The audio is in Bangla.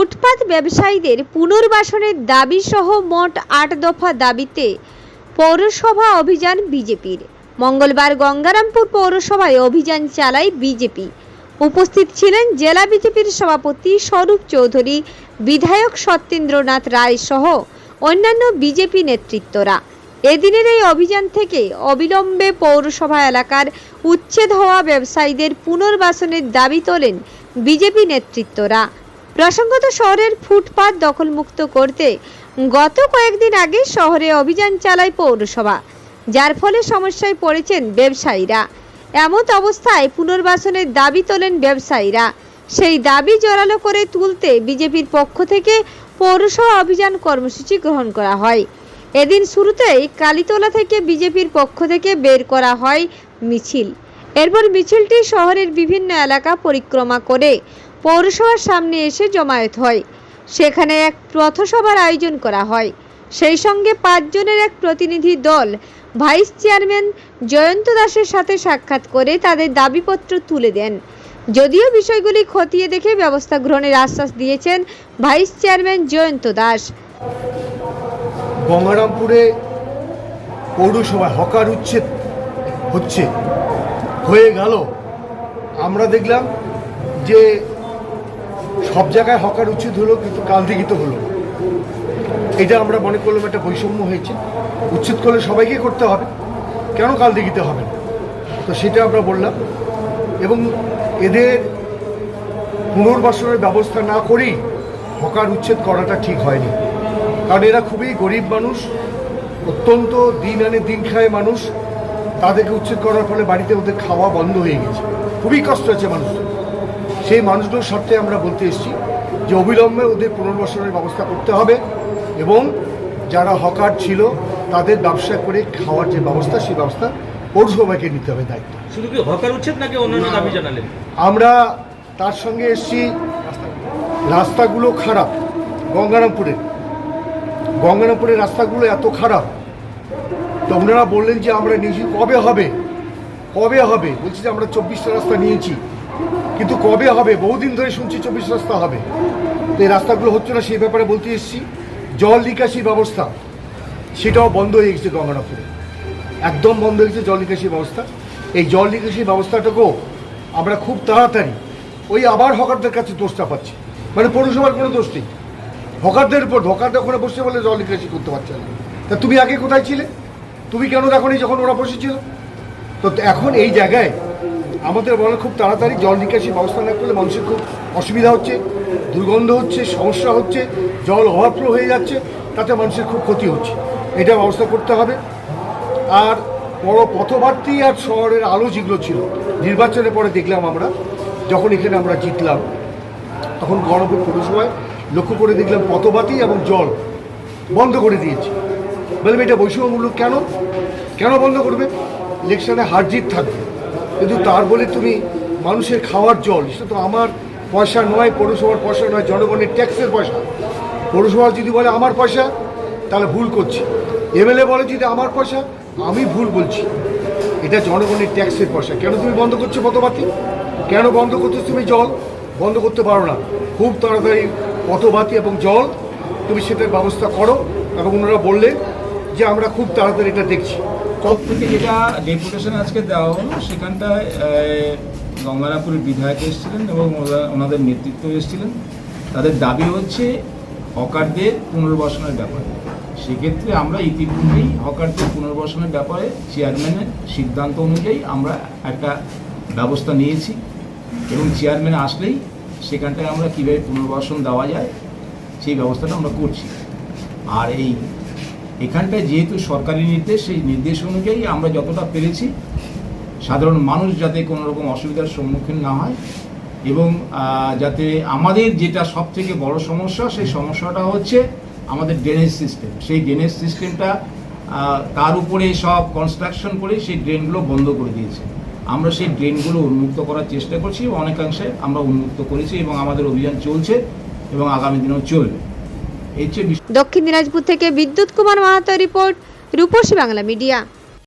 ফুটপাত ব্যবসায়ীদের পুনর্বাসনের দাবি সহ মোট আট দফা দাবিতে পৌরসভা অভিযান বিজেপির। মঙ্গলবার গঙ্গারামপুর পৌরসভায় অভিযান চালায় বিজেপি। উপস্থিত ছিলেন জেলা বিজেপির সভাপতি স্বরূপ চৌধুরী, বিধায়ক সত্যেন্দ্রনাথ রায় সহ অন্যান্য বিজেপি নেতৃত্বরা। এদিনের এই অভিযান থেকে অবিলম্বে পৌরসভা এলাকার উচ্ছেদ হওয়া ব্যবসায়ীদের পুনর্বাসনের দাবি তোলেন বিজেপি নেতৃত্বরা। প্রসঙ্গত শহরের ফুটপাত দখলমুক্ত করতে গত কয়েকদিন আগে শহরে অভিযান চালায় পৌরসভা, যার ফলে সমস্যায় পড়েছেন ব্যবসায়ীরা। এমত অবস্থায় পুনর্বাসনের দাবি তোলেন ব্যবসায়ীরা। সেই দাবি জোরালো করে তুলতে বিজেপির পক্ষ থেকে পৌরসভা অভিযান কর্মসূচি গ্রহণ করা হয়। এদিন শুরুতেই কালীতলা থেকে বিজেপির পক্ষ থেকে বের করা হয় মিছিল। এরপর মিছিলটি শহরের বিভিন্ন এলাকা পরিক্রমা করে পৌরসভার সামনে এসে জমায়েত হয়। সেখানে এক পথসভার আয়োজন করা হয়। সেই সঙ্গে পাঁচজনের এক প্রতিনিধি দল ভাইস চেয়ারম্যান জয়ন্ত দাসের সাথে সাক্ষাৎ করে তাদের দাবিপত্র তুলে দেন। যদিও বিষয়গুলি খতিয়ে দেখে ব্যবস্থা গ্রহণের আশ্বাস দিয়েছেন ভাইস চেয়ারম্যান জয়ন্ত দাস। গঙ্গারামপুরে পৌরসভায় হকার উচ্ছেদ হচ্ছে, হয়ে গেল। আমরা দেখলাম যে সব জায়গায় হকার উচ্ছেদ হলো, কিন্তু কালদিঘিত হলো। এটা আমরা মনে করলাম একটা বৈষম্য হয়েছে। উচ্ছেদ করলে সবাইকে করতে হবে, কেন কালদিঘিতে হবে তো সেটা আমরা বললাম। এবং এদের পুনর্বাসনের ব্যবস্থা না করেই হকার উচ্ছেদ করাটা ঠিক হয়নি। কারণ এরা খুবই গরিব মানুষ, অত্যন্ত দিন আনে দিন খায় মানুষ। তাদেরকে উচ্ছেদ করার ফলে বাড়িতে ওদের খাওয়া বন্ধ হয়ে গেছে। খুবই কষ্ট আছে মানুষ সেই মানুষগুলোর স্বার্থে আমরা বলতে এসেছি যে অবিলম্বে ওদের পুনর্বাসনের ব্যবস্থা করতে হবে এবং যারা হকার ছিল তাদের ব্যবসা করে খাওয়ার যে ব্যবস্থা সেই ব্যবস্থা পৌরসভাকে নিতে হবে দায়িত্ব। শুধু কি হকার উচ্ছেদ নাকি অন্যান্য দাবি জানালেন? আমরা তার সঙ্গে এসছি রাস্তাগুলো খারাপ। গঙ্গারামপুরের গঙ্গারামপুরের রাস্তাগুলো এত খারাপ। তো ওনারা বললেন যে আমরা নিয়েছি কবে হবে? কবে হবে? বলছি যে আমরা চব্বিশটা রাস্তা নিয়েছি। কিন্তু কবে হবে? বহুদিন ধরে শুনছি চব্বিশ রাস্তা হবে। তো এই রাস্তাগুলো হচ্ছে না, সেই ব্যাপারে বলতে এসেছি। জল নিকাশি ব্যবস্থা, সেটাও বন্ধ হয়ে গেছে গঙ্গারামপুরে একদম বন্ধ হয়ে গেছে জল নিকাশি ব্যবস্থা। এই জল নিকাশি ব্যবস্থাটাকেও আমরা খুব তাড়াতাড়ি, ওই আবার হকারদের কাছে দোষটা পাচ্ছি। মানে পৌরসভার কোনো দোষ নেই। হকারদের উপর হকারটা ওখানে বসে বলে জল নিকাশি করতে পারছে না। তা তুমি আগে কোথায় ছিলে? তুমি কেন দেখনি যখন ওরা বসেছিল? তো এখন এই জায়গায় আমাদের বলে খুব তাড়াতাড়ি জল নিকাশি ব্যবস্থা না করলে মানুষের খুব অসুবিধা হচ্ছে, দুর্গন্ধ হচ্ছে, সমস্যা হচ্ছে, জল ওভারফ্লো হয়ে যাচ্ছে, তাতে মানুষের খুব ক্ষতি হচ্ছে। এটা ব্যবস্থা করতে হবে। আর বড় পথপ্রার্থী আর শহরের আলো যেগুলো ছিল, নির্বাচনের পরে দেখলাম আমরা, যখন এখানে আমরা জিতলাম, তখন গণপুর পৌরসভায় লক্ষ্য করে দেখলাম পথবাতি এবং জল বন্ধ করে দিয়েছে। বলবে এটা বৈষম্যমূলক কেন? কেন বন্ধ করবে? ইলেকশনে হার জিত থাকবে। কিন্তু তার বলে তুমি মানুষের খাওয়ার জল, সেটা তো আমার পয়সা নয়, পৌরসভার পয়সা নয়, জনগণের ট্যাক্সের পয়সা। পৌরসভা যদি বলে আমার পয়সা, তাহলে ভুল করছি। এমএলএ বলে যদি আমার পয়সা, আমি ভুল বলছি। এটা জনগণের ট্যাক্সের পয়সা। কেন তুমি বন্ধ করছ পথবাতি কেন বন্ধ করছ তুমি জল? বন্ধ করতে পারো না। খুব তাড়াতাড়ি পথবাতি এবং জল, তুমি সেটার ব্যবস্থা করো এবং ওনারা বললেন যে আমরা খুব তাড়াতাড়ি এটা দেখছি। টপ থেকে যেটা ডেপুটেশন আজকে দেওয়া হলো, সেখানটায় গঙ্গারামপুরের বিধায়ক এসেছিলেন এবং ওনাদের নেতৃত্ব এসেছিলেন। তাদের দাবি হচ্ছে হকারদের পুনর্বাসনের ব্যাপারে। সেক্ষেত্রে আমরা ইতিপূর্বেই হকারদের পুনর্বাসনের ব্যাপারে চেয়ারম্যানের সিদ্ধান্ত অনুযায়ী আমরা একটা ব্যবস্থা নিয়েছি এবং চেয়ারম্যান আসলেই সেখানটায় আমরা কীভাবে পুনর্বাসন দেওয়া যায়, সেই ব্যবস্থাটা আমরা করছি। আর এই এখানটায় যেহেতু সরকারি নির্দেশ, সেই নির্দেশ অনুযায়ী আমরা যতটা পেরেছি, সাধারণ মানুষ যাতে কোনো রকম অসুবিধার সম্মুখীন না হয় এবং যাতে আমাদের যেটা সব থেকে বড় সমস্যা, সেই সমস্যাটা হচ্ছে আমাদের ড্রেনেজ সিস্টেম সেই ড্রেনেজ সিস্টেমটা তার উপরে সব কনস্ট্রাকশন করে সেই ড্রেনগুলো বন্ধ করে দিয়েছে। আমরা সেই ড্রেনগুলো উন্মুক্ত করার চেষ্টা করছি, অনেকাংশে আমরা উন্মুক্ত করেছি এবং আমাদের অভিযান চলছে এবং আগামী দিনেও চলবে। দক্ষিণ দিনাজপুর থেকে বিদ্যুৎ কুমার মাহাতো রিপোর্ট রূপসী বাংলা মিডিয়া।